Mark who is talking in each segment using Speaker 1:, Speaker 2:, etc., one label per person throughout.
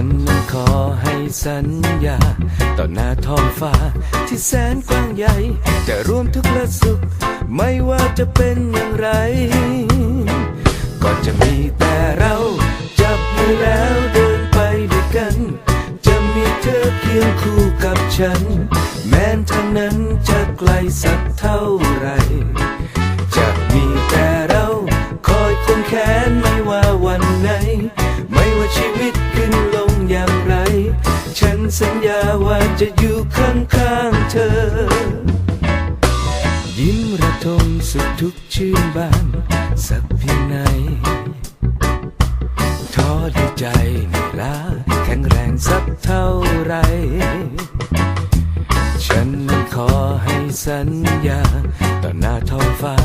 Speaker 1: ฉันนั้นขอให้สัญญา ต่อหน้าท้องฟ้าที่แสนกว้างใหญ่ จะร่วมทุกและสุข ไม่ว่าจะเป็นอย่างไร ก็จะมีแต่เรา จับมือแล้วเดินไปด้วยกัน จะมีเธอเคียงคู่กับฉัน แม้นทางนั้นจะไกลสักเท่า สัญญาว่าจะอยู่ข้างๆเธอ ยิ้มระทมสุดทุกชื่นบานสักเพียงไหนท้อดีใจเหนื่ล้าแข็งแรงสักเท่าไร ฉันนั้นขอให้สัญญา ต่อหน้าท้องฟ้า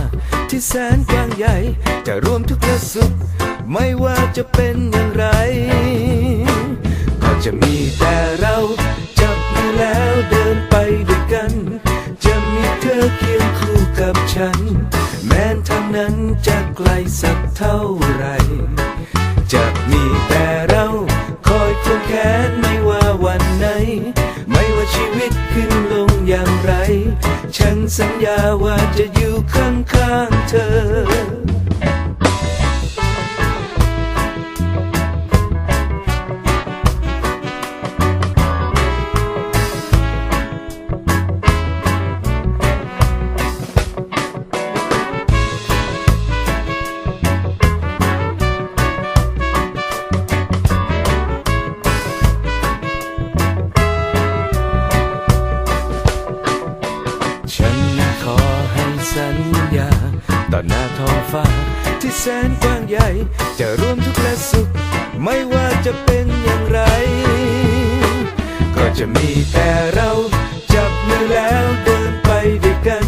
Speaker 1: ที่แสนกว้างใหญ่ จะร่วมทุกข์และสุข ไม่ว่าจะเป็นอย่างไร จะมีแต่เราจับมือแล้วเดินไปด้วยกัน จะมีเธอเคียงคู่กับฉัน แม้นทางนั้นจะไกลสักเท่าไหรจะมีแต่เราคอยควงแขนไม่ว่าวันไหน ไม่ว่าชีวิตขึ้นลงอย่างไร ฉันสัญญาว่าจะอยู่ข้างๆเธอ ต่อหน้าท้องฟ้า ที่แสนกว้างใหญ่ จะร่วมทุกและสุข ไม่ว่าจะเป็นอย่างไร ก็จะมีแต่เราจับมือแล้วเดินไปด้วยกัน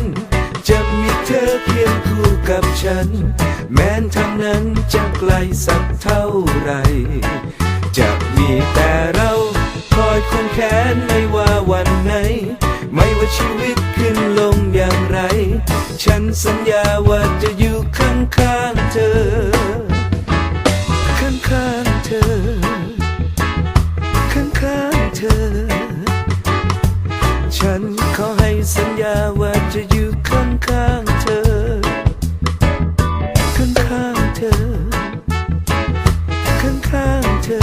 Speaker 1: จะมีเธอเคียงคู่กับฉัน แม้นทางนั้นจะไกลสักเท่าไหรจะมีแต่เราคอยคงแขนไม่ว่าวันไหน ไม่ว่าชีวิต ฉันสัญญาว่าจะอยู่ข้างๆเธอ ข้างๆเธอ ข้างๆเธอ ฉันขอให้สัญญาว่าจะอยู่ข้างๆเธอ ข้างๆเธอ ข้างๆเธอ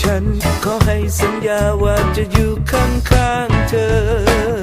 Speaker 1: ฉันขอให้สัญญาว่าจะอยู่ข้างๆเธอ